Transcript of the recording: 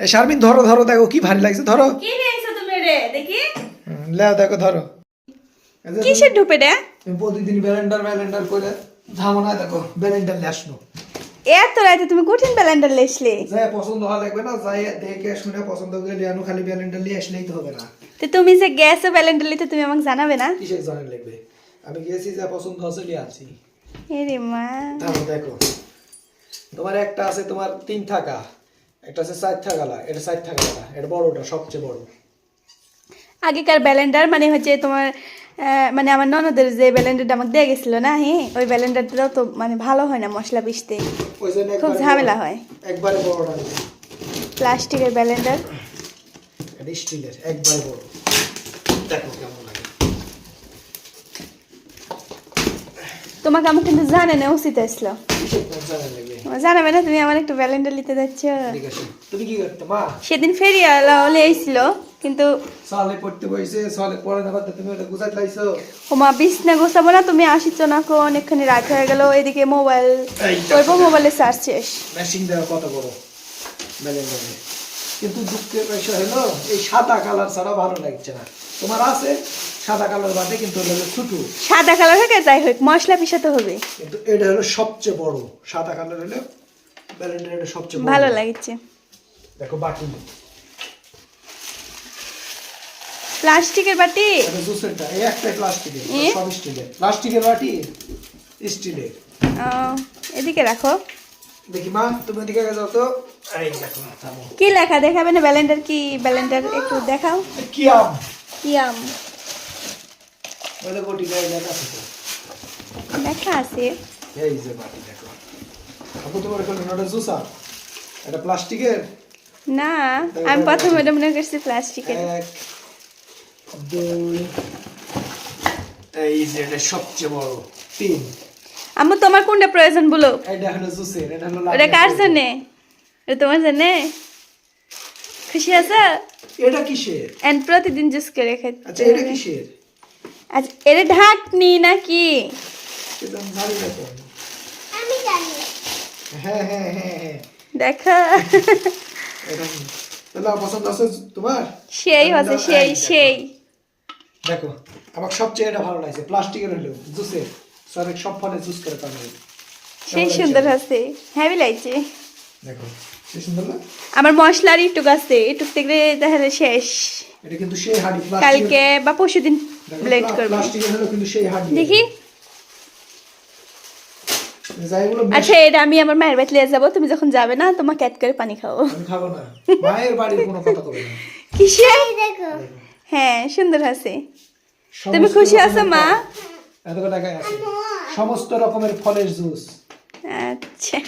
শারমিন ধরো ধরো দেখো কি ভারী লাগছে ধরো। কি নিয়েছো তুমি রে? দেখি। লেও দেখো ধরো। যে কিসের ঢুপে রে? তুমি প্রতিদিন ব্যালেন্ডার ব্যালেন্ডার করে ধামো না দেখো ব্যালেন্ডার আসনো এত রাতে তুমি কঠিন ব্যালেন্ডার লেসলে যাই পছন্দ হওয়া লাগবে না যাই দেখে শুনে পছন্দ করে লিয়ানো খালি ব্যালেন্ডার নিয়ে আসলেই তো হবে না। তো তুমি যে গ্যাসে ব্যালেন্ডার লিতে তুমি আমাকে জানাবে না? কিসের জানার লাগবে? আমি গেছি যা পছন্দ হচ্ছে লিয়ে আছি এরে মা। তাহলে দেখো তোমার একটা আছে তোমার তিন থাকা। আছে থাকালা এটা থাকালা এটা বড়টা সবচেয়ে বড়। আগেকার ব্যালেন্ডার মানে হচ্ছে তোমার মানে আমার ননদের যে ব্যালেন্ডারটা আমাকে দিয়ে গেছিল না হ্যাঁ ওই ব্যালেন্ডারটাও তো মানে ভালো হয় না মশলা জন্য খুব ঝামেলা হয়। একবারে বড়টা প্লাস্টিকের ব্যালেন্ডার। এটা স্টিলের একবারে বড়। দেখো কেমন লাগে। তোমাকে আমি কিন্তু জানে না উচিত আসলো। কিসের জানাবে না তুমি আমার একটু ব্যালেন্ডার নিতে যাচ্ছ। তুমি কি করতে মা? সেদিন ফেরিওয়ালা হলে এসেছিল কিন্তু সালে পড়তে বইছে সালে পড়ে না তুমি ওটা গুছাই লাইছো। ও মা বিছনা গোছাবো না তুমি আসিছো না কো অনেকখানি রাত হয়ে গেল এদিকে মোবাইল এই মোবাইলে চার্জ শেষ। মেশিন দাও কত বড়। ব্যালেন্ডারে কিন্তু দুঃখের বিষয় হলো এই সাদা কালার ছাড়া ভালো লাগছে না। তোমার আছে? সাদা কালার বাদে কিন্তু ওটা হলো ছোট। সাদা কালার হোক আর যাই হোক মশলা পিসাতে হবে। কিন্তু এটা হলো সবচেয়ে বড়। সাদা কালার হলো ব্যালেন্ডার এটা সবচেয়ে বড়। ভালো লাগছে। দেখো বাটি। প্লাস্টিকের বাটি? এটা জুসেরটা এই একটাই প্লাস্টিকের সব স্টিলের। প্লাস্টিকের বাটি স্টিলের। এদিকে রাখো। দেখি মা তুমি ওদিকে যাও তো। এই দেখো থামো। কি লেখা? দেখাবে না ব্যালেন্ডার কি? ব্যালেন্ডার একটু দেখাও। কি আম? কি আম? বলে কোটি গায়ে লেখা আছে লেখা আছে। এই যে বাটি দেখো। আপু তোমার কোন ওটা জুসার এটা প্লাস্টিকের? না আমি প্রথমে এটা মনে করছি প্লাস্টিকের। এক দুই এই যে এটা সবচেয়ে বড় তিন। আম্মু তোমার কোনটা প্রয়োজন বলো? এটা কার জন্যে? তোমার জন্যে? খুশি আছে? এটা কিসের? এন্ড প্রতিদিন জুস করে আচ্ছা এটা কিসের? আচ্ছা এটা ঢাকনি নাকি? আমি জানি আমি হ্যাঁ হ্যাঁ হ্যাঁ দেখো। এটা আমার পছন্দ আছে তোমার? সেই সেই সেই। দেখো আমার সবচেয়ে এটা ভালো লাগছে প্লাস্টিকের হলো জুসের। পাবে সেই সুন্দর আছে। হ্যাভি লাগছে দেখো কি সুন্দর না? আমার মশলার একটু আছে একটু থেকে শেষ। এটা কিন্তু সেই হাড়ি কালকে বা পরশু দিন ব্লেড করব। প্লাস্টিকের হলো কিন্তু সেই হাড়ি। দেখি। আচ্ছা এটা আমি আমার মায়ের বাড়িতে নিয়ে যাব। তুমি যখন যাবে না তোমাকে ক্যাট করে পানি খাব খাব না। মায়ের বাড়ির কোনো কথা কবে না। কিসে দেখো। হ্যাঁ সুন্দর আছে। তুমি খুশি আছো মা। এত টাকায় আছে। সমস্ত রকমের ফলের জুস। আচ্ছা।